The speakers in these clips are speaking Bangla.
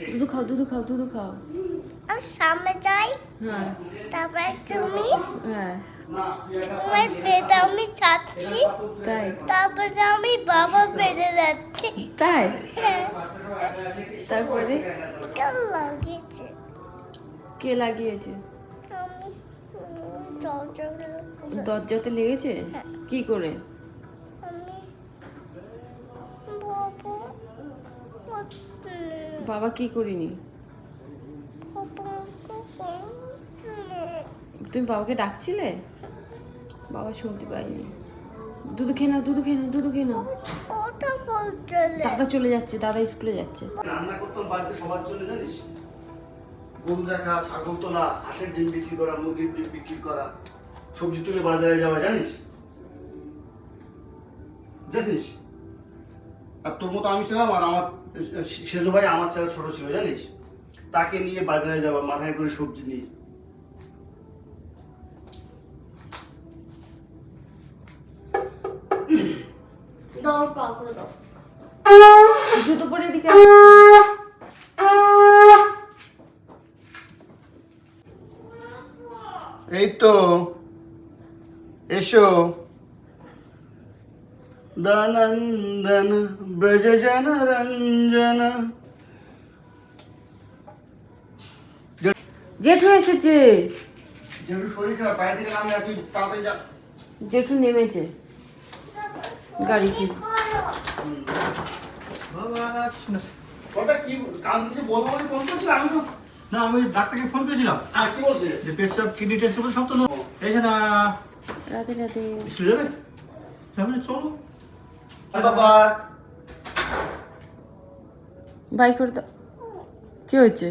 দুধু খাও দুধু খাও দুধু খাও। আমি সামনে যাই হ্যাঁ। তারপরে তুমি হ্যাঁ। তোমার পেটে আমি ছাড়ছি তাই? তারপরে আমি বাবা পেটে যাচ্ছি। তাই? হ্যাঁ। তারপরে? কেমন লাগছে কে লাগিয়েছে? দরজাতে লেগেছে? হ্যাঁ। কি করে আমি বাবা বলতে বাবা কি করিনি? তুমি বাবাকে ডাকছিলে? বাবা শুনতে পাইনি। দুধু খেয়ে নাও, দুধু খেয়ে নাও, দুধু খেয়ে নাও। দাদা চলে যাচ্ছে, দাদা স্কুলে যাচ্ছে। রান্না করতাম বাড়িতে সবার জন্য, জানিস? গরু দেখা, ছাগল তোলা, হাঁসের ডিম বিক্রি করা, মুরগির ডিম বিক্রি করা, সবজি তুলে বাজারে যাওয়া, জানিস? জানিস? আর তোর মতো আমি ছিলাম আর আমার সেজু ভাই আমার ছেলে ছোট ছিল জানিস? তাকে নিয়ে বাজারে যাওয়া মাথায় করে সবজি নিয়ে। দাও পাগল দাও। জুতো পরে এদিকে এই তো এসো। দানন্দন ব্রজ জন রঞ্জন জেঠু এসেছে যেহেতু শরীর খারাপ বাইরে থেকে নামলে তুই তাড়াতাড়ি যা। জেঠু নেমেছে। গাড়ি কি? ওটা কি কাল কিছু বলব বলে ফোন করছিল? আমি তো না আমি ডাক্তারকে ফোন করেছিলাম। আর কি বলছে? যে পেটসাপ কিডনি টেস্ট করব সব তো যে না রাতে রাতে স্কুলে যাবে? চলো। বাবা। বাই করে দাও। কি হয়েছে?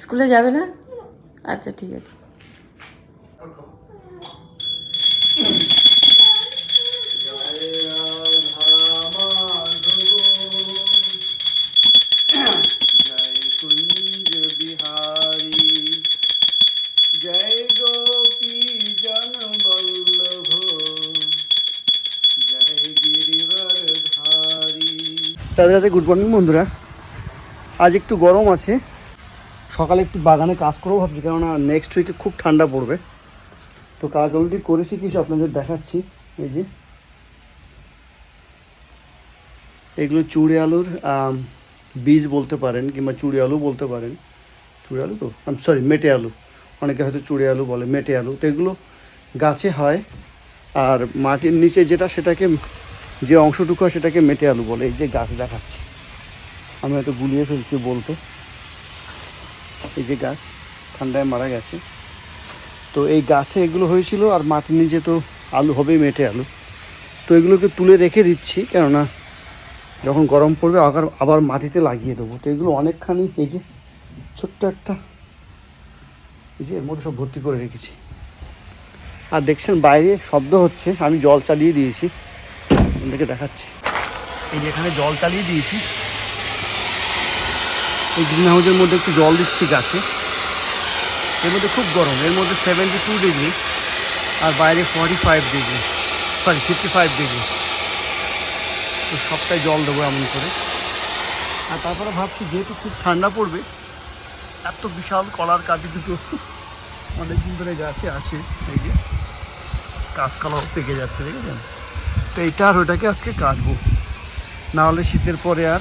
স্কুলে যাবে না? আচ্ছা ঠিক আছে। রাধে রাধে গুড মর্নিং বন্ধুরা। আজ একটু গরম আছে। সকালে একটু বাগানে কাজ করব ভাবছি, কেননা নেক্সট উইকে খুব ঠান্ডা পড়বে। তো কাজ অলরেডি করেছি, কিছু আপনাদের দেখাচ্ছি। এই যে, এগুলো চুড়ে আলুর বীজ বলতে পারেন, কিংবা চুড়ে আলু বলতে পারেন। চুড়ে আলু তো? সরি মেটে আলু। অনেকে হয়তো চুড়ে আলু বলে, মেটে আলু। তো এগুলো গাছে হয়, আর মাটির নিচে যেটা, সেটাকে যে অংশটুকু সেটাকে মেটে আলু বলে, এই যে গাছ দেখাচ্ছে। আমি হয়তো গুলিয়ে ফেলছি বলতে। এই যে গাছ ঠান্ডায় মারা গেছে। তো এই গাছে এগুলো হয়েছিল আর মাটির নিচে তো আলু হবেই মেটে আলু। তো এগুলোকে তুলে রেখে দিচ্ছি, কেননা যখন গরম পড়বে আবার আবার মাটিতে লাগিয়ে দেবো। তো এগুলো অনেকখানি এই যে ছোট্ট একটা, এই যে এর মধ্যে সব ভর্তি করে রেখেছি। আর দেখছেন বাইরে শব্দ হচ্ছে, আমি জল চালিয়ে দিয়েছি। আপনাদেরকে দেখাচ্ছি। এই যে এখানে জল চালিয়ে দিয়েছি। এই গ্রিন হাউসের মধ্যে একটু জল দিচ্ছি গাছে। এর মধ্যে খুব গরম এর মধ্যে সেভেন্টি টু ডিগ্রি আর বাইরে forty five degree sorry fifty five degree তো সবটাই জল দেবো এমন করে। আর তারপরে ভাবছি যেহেতু খুব ঠান্ডা পড়বে এত বিশাল কলার কাটি দুটো অনেকদিন ধরে গাছে আছে এই যে। কাঁচকলাও পেকে যাচ্ছে দেখেছেন? তো এইটা আর ওইটাকে আজকে কাটবো। না হলে শীতের পরে আর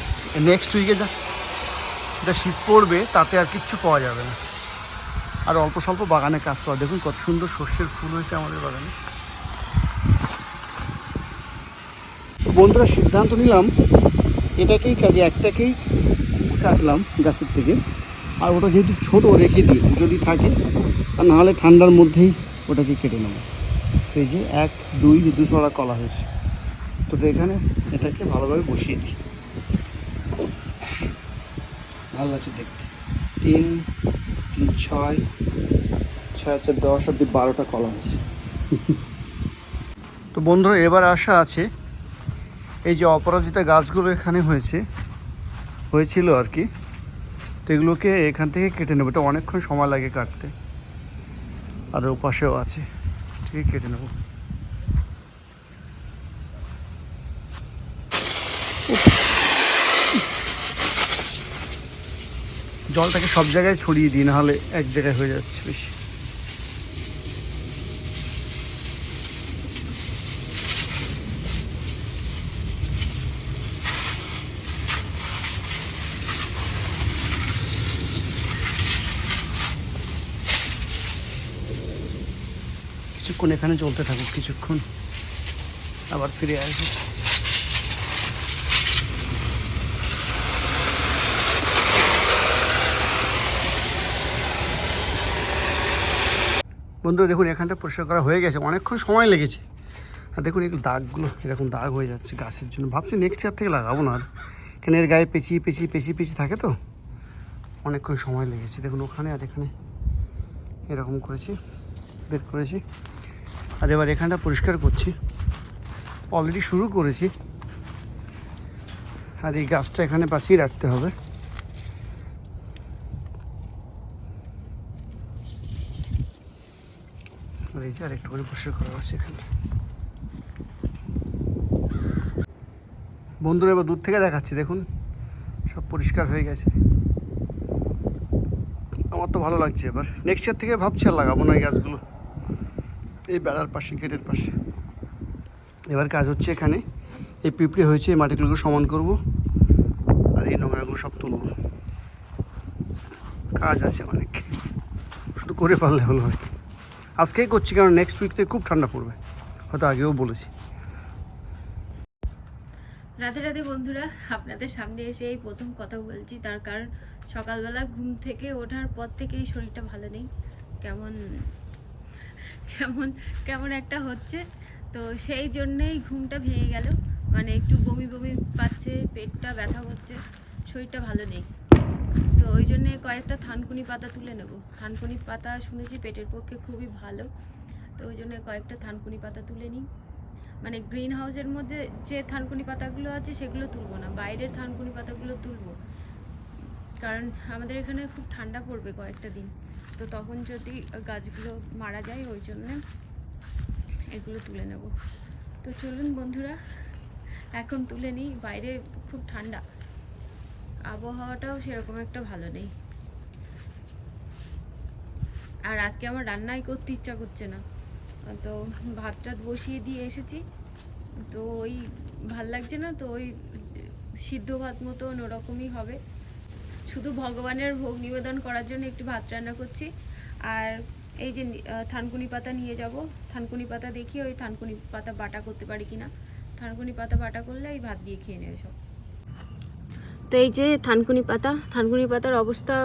নেক্সট উইকে যা যা শীত পড়বে, তাতে আর কিচ্ছু পাওয়া যাবে না। আর অল্প স্বল্প বাগানে কাজ করা। দেখুন কত সুন্দর শস্যের ফুল হয়েছে আমাদের বাগানে। বন্ধুরা, সিদ্ধান্ত নিলাম, এটাকেই কাটি, একটাকেই কাটলাম গাছের থেকে। আর ওটা যেহেতু ছোট, রেখে দিই, যদি থাকে, আর নাহলে ঠান্ডার মধ্যেই ওটাকে কেটে নেব। এই যে এক, দুই দুশোলা কলা হয়েছে। তো এখানে এটাকে ভালোভাবে বসিয়ে দিই। ভালো লাগছে দেখতে। তিন তিন, ছয় ছয়, চার, দশ অব্দি বারোটা কলা আছে। তো বন্ধুরা, এবার আশা আছে, এই যে অপরাজিতা গাছগুলো এখানে হয়েছে, হয়েছিল আর কি, তো এগুলোকে এখান থেকে কেটে নেব। এটা অনেকক্ষণ সময় লাগে কাটতে। আর ও পাশেও আছে, ঠিক কেটে নেব। জলটাকে সব জায়গায় ছড়িয়ে দিই, নাহলে এক জায়গায় হয়ে যাচ্ছে বেশি। কিছুক্ষণ এখানে চলতে থাকুক, কিছুক্ষণ। আবার ফিরে আসবে। বন্ধুরা দেখুন, এখানটা পরিষ্কার করা হয়ে গেছে। অনেকক্ষণ সময় লেগেছে। আর দেখুন এগুলো দাগগুলো, এরকম দাগ হয়ে যাচ্ছে গাছের জন্য। ভাবছি নেক্সট ইয়ার থেকে লাগাবো না আর। এখানে এর গায়ে পেঁচিয়ে পেঁচিয়ে পেঁচিয়ে পেঁচিয়ে থাকে তো? অনেকক্ষণ সময় লেগেছে। দেখুন, ওখানে আর এখানে এরকম করেছি, বের করেছি। আর এবার এখানটা পরিষ্কার করছি। অলরেডি শুরু করেছি। আর এই গাছটা এখানে বাঁচিয়ে রাখতে হবে। আর এই যে আর একটুখানি পরিষ্কার করা আছে এখানটা বন্ধুরা, এবার দূর থেকে দেখাচ্ছি, দেখুন, সব পরিষ্কার হয়ে গেছে। আমার তো ভালো লাগছে এবার। নেক্সট ইয়ার থেকে ভাবছি আর লাগাবো না এই গাছগুলো। এই বেড়ার পাশে, গেটের পাশে। এবার কাজ হচ্ছে এখানে। এই পিঁপড়ে হয়েছে, এই মাটিগুলোকে সমান করব। আর এই নোংরাগুলো সব তুলব। কাজ আছে অনেক। শুধু করে পারলে হলো আর কি আজকেই করছি কারণ নেক্সট উইক থেকে খুব ঠান্ডা পড়বে। হয়তো আগেও বলেছি। রাতে রাতে বন্ধুরা, আপনাদের সামনে এসে এই প্রথম কথা বলছি, তার কারণ সকালবেলা ঘুম থেকে ওঠার পর থেকেই শরীরটা ভালো নেই। কেমন কেমন কেমন একটা হচ্ছে। তো সেই জন্যেই ঘুমটা ভেঙে গেল। মানে একটু বমি বমি পাচ্ছে, পেটটা ব্যথা হচ্ছে শরীরটা ভালো নেই। তো ওই জন্যে কয়েকটা থানকুনি পাতা তুলে নেব। থানকুনি পাতা শুনেছি পেটের পক্ষে খুবই ভালো। তো ওই জন্য কয়েকটা থানকুনি পাতা তুলে নিই। মানে গ্রিন হাউসের মধ্যে যে থানকুনি পাতাগুলো আছে সেগুলো তুলবো না, বাইরের থানকুনি পাতাগুলো তুলবো। কারণ আমাদের এখানে খুব ঠান্ডা পড়বে কয়েকটা দিন। তো তখন যদি গাছগুলো মারা যায় ওই জন্যে এগুলো তুলে নেব। তো চলুন বন্ধুরা, এখন তুলে নিই। বাইরে খুব ঠান্ডা। আবহাওয়াটাও সেরকম একটা ভালো নেই। আর আজকে আমার রান্নাই করতে ইচ্ছা করছে না। তো ভাত টাত বসিয়ে দিয়ে এসেছি। তো ওই ভালো লাগছে না, তো ওই সিদ্ধ ভাত মতন ওরকমই হবে। শুধু ভগবানের ভোগ নিবেদন করার জন্য একটু ভাত রান্না করছি। আর এই যে থানকুনি পাতা নিয়ে যাব। থানকুনি পাতা দেখি ওই থানকুনি পাতা বাটা করতে পারি কিনা। থানকুনি পাতা বাটা করলে এই ভাত দিয়ে খেয়ে নেবে সব। তো এই যে থানকুনি পাতা, থানকুনি পাতার অবস্থা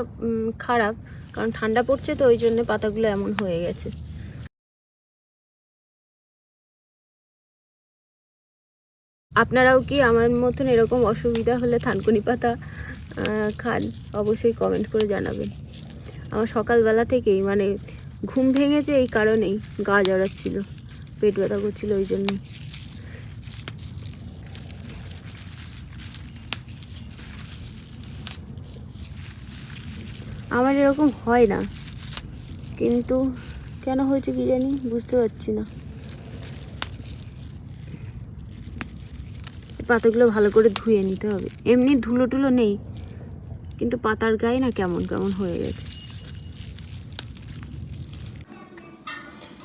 খারাপ, কারণ ঠান্ডা পড়ছে তো ওই জন্য পাতাগুলো এমন হয়ে গেছে। আপনারাও কি আমার মতন এরকম অসুবিধা হলে থানকুনি পাতা খান? অবশ্যই কমেন্ট করে জানাবেন। আমার সকালবেলা থেকেই মানে ঘুম ভেঙেছে এই কারণেই গা জড়াচ্ছিল, পেট ব্যথা করছিল ওই জন্যই। আমার এরকম হয় না। কিন্তু কেন হয়েছে কি জানি বুঝতে পারছি না। পাতাগুলো ভালো করে ধুয়ে নিতে হবে। এমনি ধুলো টুলো নেই, কিন্তু পাতার গায়ে না কেমন কেমন হয়ে গেছে।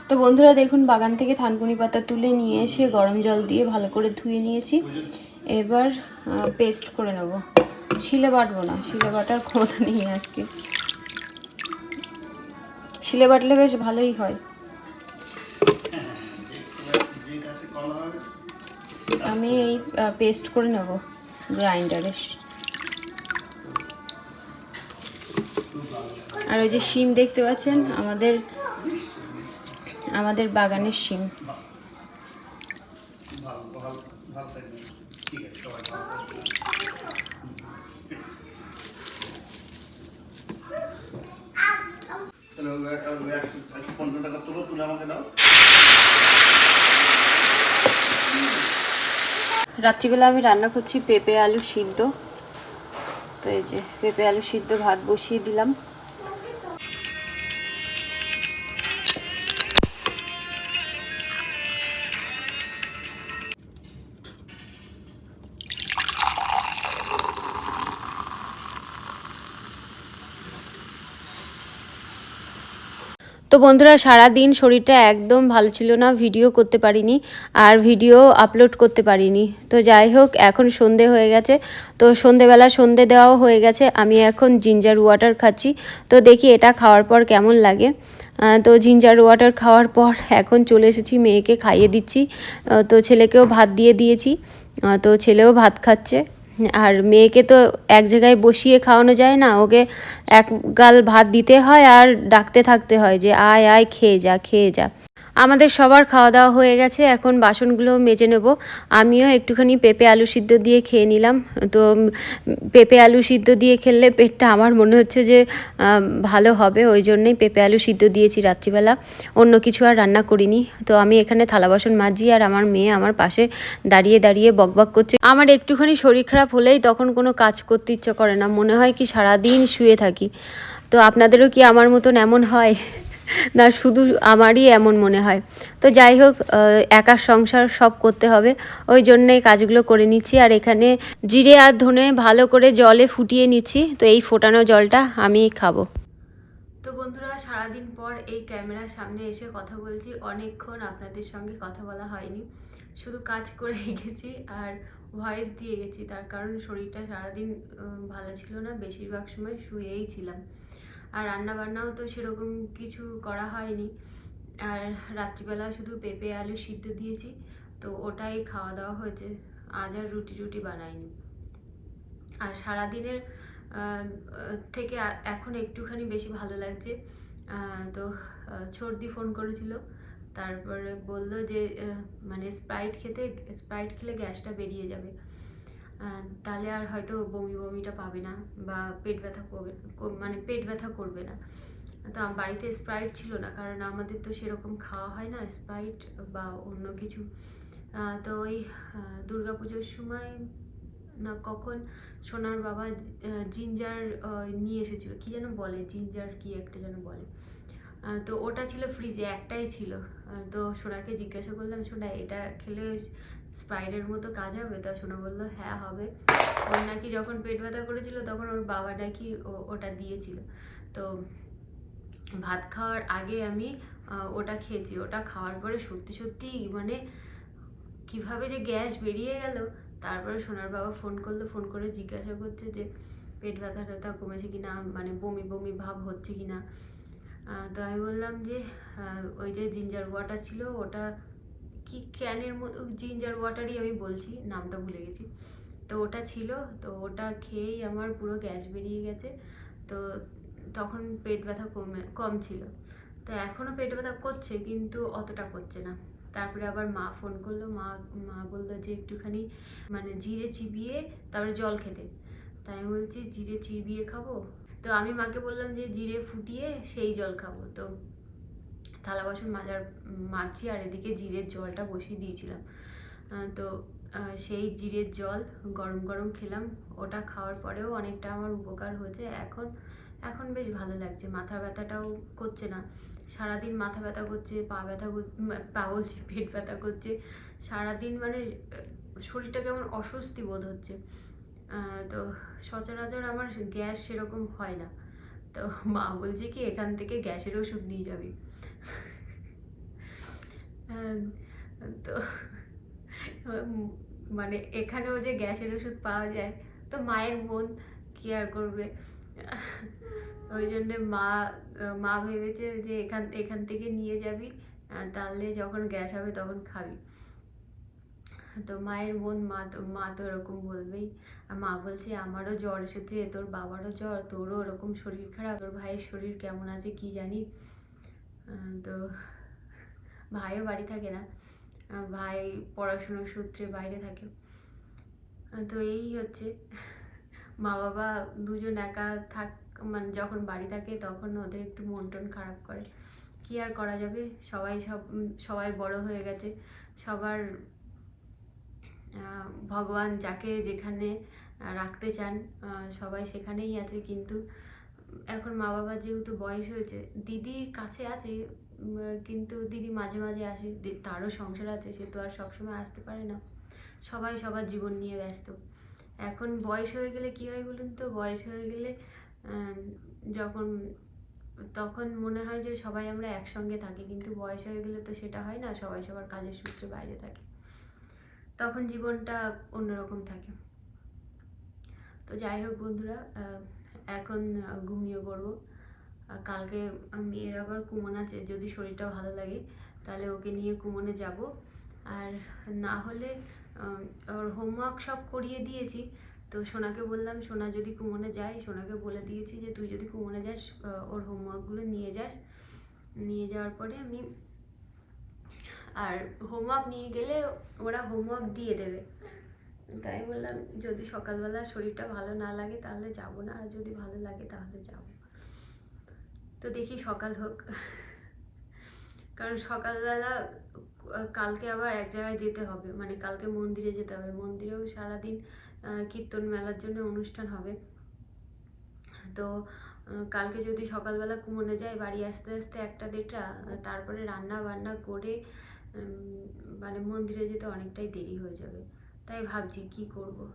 তো বন্ধুরা দেখুন, বাগান থেকে থানকুনি পাতা তুলে নিয়ে এসে গরম জল দিয়ে ভালো করে ধুয়ে নিয়েছি। এবার পেস্ট করে নেব। শিলে বাটবো না, শিলে বাটার ক্ষমতা নেই আজকে। শিলে বাটলে বেশ ভালোই হয়। আমি এই পেস্ট করে নেব গ্রাইন্ডারে আর ওই যে শিম দেখতে পাচ্ছেন, আমাদের আমাদের বাগানের শিম। রাত্রিবেলা আমি রান্না করছি পেঁপে, আলু সিদ্ধ। তো এই যে পেঁপে, আলু সিদ্ধ, ভাত বসিয়ে দিলাম। তো বন্ধুরা সারা দিন শরীরটা একদম ভালো ছিল না ভিডিও করতে পারিনি আর ভিডিও আপলোড করতে পারিনি। তো যাই হোক, এখন সন্ধে হয়ে গেছে। তো সন্ধেবেলা সন্ধে দেওয়াও হয়ে গেছে। আমি এখন জিঞ্জার ওয়াটার খাচ্ছি। তো দেখি এটা খাওয়ার পর কেমন লাগে। তো জিঞ্জার ওয়াটার খাওয়ার পর এখন চলে এসেছি, মেয়েকে খাইয়ে দিচ্ছি। তো ছেলেকেও ভাত দিয়ে দিয়েছি। তো ছেলেও ভাত খাচ্ছে। আর মেয়েকে তো এক জায়গায় বসিয়ে খাওয়ানো যায় না, ওকে এক গাল ভাত দিতে হয় আর ডাকতে থাকতে হয় যে আয় আয়, খেয়ে যা খেয়ে যা। আমাদের সবার খাওয়া দাওয়া হয়ে গেছে, এখন বাসনগুলো মেজে নেব। আমিও একটুখানি পেঁপে আলু সিদ্ধ দিয়ে খেয়ে নিলাম। তো পেঁপে আলু সিদ্ধ দিয়ে খেললে পেটটা আমার মনে হচ্ছে যে ভালো হবে, ওই জন্যই পেঁপে আলু সিদ্ধ দিয়েছি রাত্রিবেলা। অন্য কিছু আর রান্না করিনি। তো আমি এখানে থালা বাসন মাজি আর আমার মেয়ে আমার পাশে দাঁড়িয়ে দাঁড়িয়ে বকবক করছে। আমার একটুখানি শরীর খারাপ হলেই তখন কোনো কাজ করতে ইচ্ছে করে না। মনে হয় কি সারাদিন শুয়ে থাকি। তো আপনাদেরও কি আমার মতন এমন হয়? না, শুধু আমারই এমন মনে হয়। তো যাই হোক একার সংসার সব করতে হবে। ওই জন্যে কাজগুলো করে নিচ্ছি। আর এখানে জিরে আর ধনে ভালো করে জলে ফুটিয়ে নিচ্ছি। তো এই ফোটানো জলটা আমি খাব। তো বন্ধুরা, সারাদিন পর এই ক্যামেরার সামনে এসে কথা বলছি। অনেকক্ষণ আপনাদের সঙ্গে কথা বলা হয়নি। শুধু কাজ করে গেছি আর ভয়েস দিয়ে গেছি। তার কারণ শরীরটা সারাদিন ভালো ছিল না। বেশিরভাগ সময় শুয়েই ছিলাম। আর রান্না বান্নাও তো সেরকম কিছু করা হয়নি। আর রাত্রিবেলা শুধু পেঁপে, আলু সিদ্ধ দিয়েছি, তো ওটাই খাওয়া দাওয়া হয়েছে। আজ আর রুটি রুটি বানাইনি। আর সারাদিনের থেকে এখন একটুখানি বেশি ভালো লাগছে। তো সর্দি ফোন করেছিল, তারপরে বলল যে মানে স্প্রাইট খেতে, স্প্রাইট খেলে গ্যাসটা বেরিয়ে যাবে। তাহলে আর হয়তো বমি বমিটা পাবে না বা পেট ব্যথা করবে মানে পেট ব্যথা করবে না। তো বাড়িতে স্প্রাইট ছিল না, কারণ আমাদের তো সেরকম খাওয়া হয় না স্প্রাইট বা অন্য কিছু। তো ওই পুজোর সময় না কখন সোনার বাবা জিঞ্জার নিয়ে এসেছিল। কি যেন বলে, জিঞ্জার কি একটা যেন বলে। তো ওটা ছিল ফ্রিজে, একটাই ছিল। তো সোনাকে জিজ্ঞাসা করলাম, সোনা এটা খেলে স্প্রাইটের মতো কাজ হবে তা সোনা বলল হ্যাঁ হবে। ওর নাকি যখন পেট ব্যথা করেছিল, তখন ওর বাবা নাকি ওটা দিয়েছিল। তো ভাত খাওয়ার আগে আমি ওটা খেয়েছি। ওটা খাওয়ার পরে সত্যি সত্যি মানে কীভাবে যে গ্যাস বেরিয়ে গেল, তারপরে সোনার বাবা ফোন করল, ফোন করে জিজ্ঞাসা করছে যে, পেট ব্যথা ট্যাথা কমেছে কি না মানে বমি বমি ভাব হচ্ছে কি না তো আমি বললাম যে ওই যে জিঞ্জার ওয়াটার ছিল, ওটা কি ক্যানের মতো জিঞ্জার ওয়াটারই আমি বলছি, নামটা ভুলে গেছি। তো ওটা ছিল, তো ওটা খেয়েই আমার পুরো গ্যাস বেরিয়ে গেছে। তো তখন পেট ব্যথা কমে, কম ছিল। তো এখনও পেট ব্যথা করছে, কিন্তু অতটা করছে না। তারপরে আবার মা ফোন করল, মা মা বলল যে একটুখানি মানে জিরে চিবিয়ে তারপরে জল খেতে। তাই আমি বলছি, জিরে চিবিয়ে খাব? তো আমি মাকে বললাম যে, জিরে ফুটিয়ে সেই জল খাব। তো থালা বাসন মাজার, মাজছি আর এদিকে জিরের জলটা বসিয়ে দিয়েছিলাম। তো সেই জিরের জল গরম গরম খেলাম। ওটা খাওয়ার পরেও অনেকটা আমার উপকার হয়েছে। এখন এখন বেশ ভালো লাগছে। মাথা ব্যথাটাও করছে না। সারাদিন মাথা ব্যথা করছে, পা ব্যথা পা বলছি, পেট ব্যথা করছে। সারাদিন মানে শরীরটা কেমন অস্বস্তি বোধ হচ্ছে। তো সচরাচর আমার গ্যাস সেরকম হয় না। তো মা বলছে কি, এখান থেকে গ্যাসের ওষুধ নিয়ে যাবি। তো মানে এখানেও যে গ্যাসের ওষুধ পাওয়া যায়, তো মায়ের বোন কি আর করবে। ওই জন্যে মা মা ভেবেছে যে এখান এখান থেকে নিয়ে যাবি তাহলে যখন গ্যাস হবে তখন খাবি। তো মায়ের বোন, মা তো মা তো এরকম বলবেই। আর মা বলছে, আমারও জ্বর এসেছে, তোর বাবারও জ্বর, তোরও ওরকম শরীর খারাপ, তোর ভাইয়ের শরীর কেমন আছে কি জানি তো ভাইও বাড়ি থাকে না ভাই পড়াশোনার সূত্রে বাইরে থাকে। তো এই হচ্ছে, মা বাবা দুজন একা থাক মানে যখন বাড়ি থাকে তখন ওদের একটু মন টন খারাপ করে। কি আর করা যাবে? সবাই সব, সবাই বড় হয়ে গেছে। সবার ভগবান যাকে যেখানে রাখতে চান সবাই সেখানেই আছে। কিন্তু এখন মা বাবার যেহেতু বয়স হয়েছে, দিদি কাছে আছে কিন্তু দিদি মাঝে মাঝে আসে তারও সংসার আছে, সে তো আর সবসময় আসতে পারে না। সবাই সবার জীবন নিয়ে ব্যস্ত। এখন বয়স হয়ে গেলে কি হয় বলুন তো? বয়স হয়ে গেলে যখন, তখন মনে হয় যে সবাই আমরা একসঙ্গে থাকি, কিন্তু বয়স হয়ে গেলে তো সেটা হয় না, সবাই সবার কাজের সূত্রে বাইরে থাকে। তখন জীবনটা অন্যরকম থাকে। তো যাই হোক বন্ধুরা এখন ঘুমিয়ে পড়ব। কালকে মেয়ের আবার কুমন আছে, যদি শরীরটা ভালো লাগে, তাহলে ওকে নিয়ে কুমনে যাব। আর না হলে ওর হোমওয়ার্ক সব করিয়ে দিয়েছি। তো সোনাকে বললাম, সোনা যদি কুমনে যায়, সোনাকে বলে দিয়েছি যে, তুই যদি কুমনে যাস ওর হোমওয়ার্কগুলো নিয়ে যাস। নিয়ে যাওয়ার পরে আমি, আর হোমওয়ার্ক নিয়ে গেলে ওরা হোমওয়ার্ক দিয়ে দেবে। তাই বললাম, যদি সকালবেলা শরীরটা ভালো না লাগে তাহলে যাব না, আর যদি ভালো লাগে তাহলে যাব তো দেখি সকাল হোক। কারণ সকালবেলা কালকে আবার এক জায়গায় যেতে হবে মানে কালকে মন্দিরে যেতে হবে। মন্দিরেও সারাদিন কীর্তন মেলার জন্য অনুষ্ঠান হবে। তো কালকে যদি সকালবেলা কুমনে যাই বাড়ি আসতে আসতে একটা দেড়টা, তারপরে রান্না বান্না করে মানে মন্দিরে যেতে অনেকটাই দেরি হয়ে যাবে। তাই ভাবছি কি করব।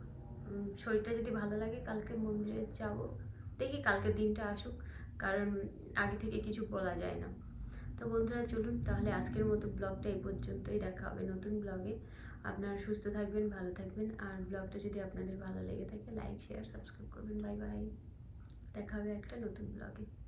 শরীরটা যদি ভালো লাগে কালকে মন্দিরে যাব। দেখি কালকের দিনটা আসুক, কারণ আগে থেকে কিছু বলা যায় না। তো বন্ধুরা, চলুন তাহলে আজকের মতো ব্লগটা এই পর্যন্তই। দেখা হবে নতুন ব্লগে। আপনারা সুস্থ থাকবেন, ভালো থাকবেন। আর ব্লগটা যদি আপনাদের ভালো লেগে থাকে, লাইক, শেয়ার, সাবস্ক্রাইব করবেন। Bye bye. দেখা হবে একটা নতুন ব্লগে।